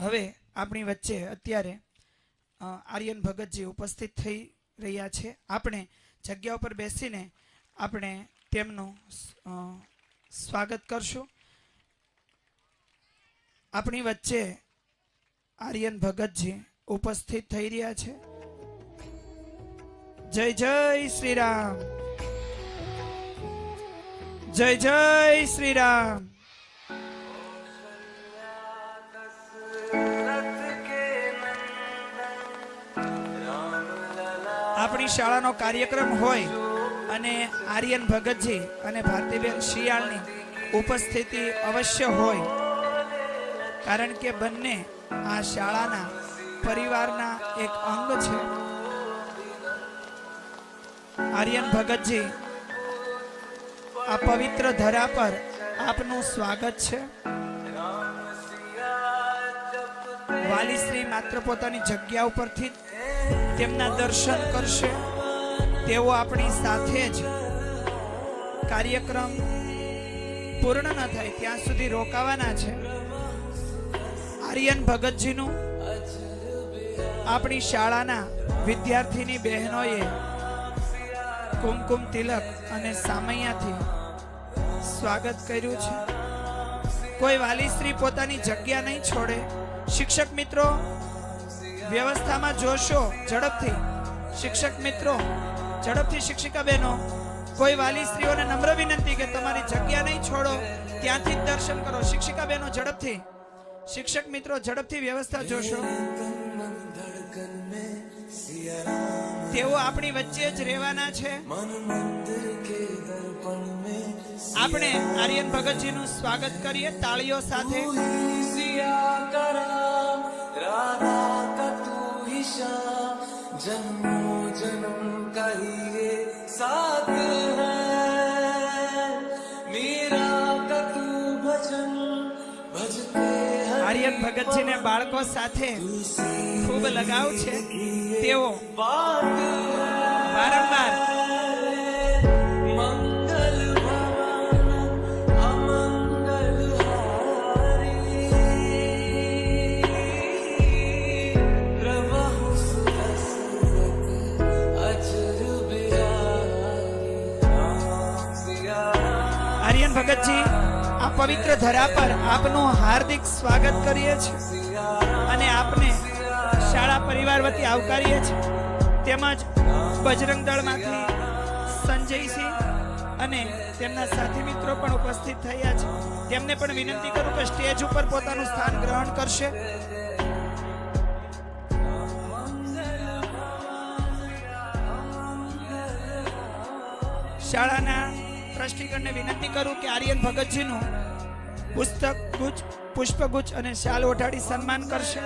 હવે આપણી વચ્ચે અત્યારે આર્યન ભગતજી ઉપસ્થિત થઈ રહ્યા છે. આપણે જગ્યા ઉપર બેસીને આપણે તેમનું સ્વાગત કરશું. આપણી વચ્ચે આર્યન ભગતજી ઉપસ્થિત થઈ રહ્યા છે. જય જય શ્રી રામ. જય જય શ્રી રામ. આપણી શાળાનો કાર્યક્રમ હોય અને આર્યન ભગતજી અને ભારતીબેન શિયાળની ઉપસ્થિતિ અવશ્ય હોય. કારણ કે બંને આ શાળાના પરિવારના એક અંગ છે. આર્યન ભગતજી, આ પવિત્ર ધરા પર આપનું સ્વાગત છે. વાલીશ્રી માત્ર પોતાની જગ્યા ઉપરથી તેમના દર્શન કરશે. તેઓ આપણી સાથે જ કાર્યક્રમ પૂર્ણ ન થાય, ત્યાં સુધી રોકાવાના છે. આર્યન ભગતજીનું આપણી શાળાના વિદ્યાર્થીની બહેનોએ કુમકુમ તિલક અને સામૈયાથી સ્વાગત કર્યું છે. કોઈ વાલીશ્રી પોતાની જગ્યા નહીં છોડે. શિક્ષક મિત્રો વ્યવસ્થામાં જોશો, ઝડપથી. શિક્ષક મિત્રો, ઝડપથી શિક્ષિકા બહેનો, કોઈ વાલી સ્ત્રીઓને નમ્ર વિનંતી કે તમારી જગ્યા નહીં છોડો, ત્યાંથી જ દર્શન કરો. શિક્ષિકા બહેનો, ઝડપથી. શિક્ષક મિત્રો, ઝડપથી વ્યવસ્થા જોશો. તેઓ આપણી વચ્ચે જ રહેવાના છે. આપણે આર્યન ભગતજીનું સ્વાગત કરીએ તાળીઓ સાથે. सिया करा राधा का तू ही शाम जन्मों जन्म का ही ये साथ है मीरा का तू भजन भजते हैं આર્યન ભગતજીને બાળકો સાથે ખૂબ લગાવ છે તેઓ बात વારંવાર આર્યન ભગતજી, આ પવિત્ર ધરા પર આપનું હાર્દિક સ્વાગત કરીએ છીએ. અને આપને શાળા પરિવાર વતી આવકારીએ છીએ. તેમજ બજરંગ દળમાંથી સંજયસિંહ અને તેમના સાથી મિત્રો પણ ઉપસ્થિત થયા છે. તેમને પણ વિનંતી કરું કે સ્ટેજ ઉપર પોતાનું સ્થાન ગ્રહણ કરશે. શાળાના ટ્રસ્ટીગણને વિનંતી કરું કે આર્યન ભગતજીનું પુસ્તક ગુચ્છ પુષ્પગુચ્છ અને શાલ ઓઢાડી સન્માન કરશે.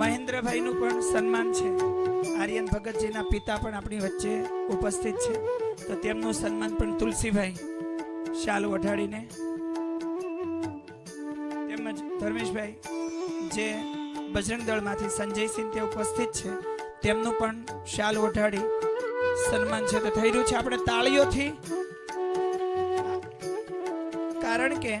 મહેન્દ્રભાઈનું પણ સન્માન છે. આર્યન ભગતજીના પિતા પણ આપણી વચ્ચે ઉપસ્થિત છે. તો તેમનું સન્માન પણ તુલસીભાઈ શાલ ઓઢાડીને તેમજ ધર્મેશભાઈ જે બજરંગ દળમાંથી સંજયસિંહ તે ઉપસ્થિત છે, તેમનું પણ શાલ ઓઢાડી સન્માન છે. તો થઈ રહ્યું છે આપણે તાળીઓથી કારણ કે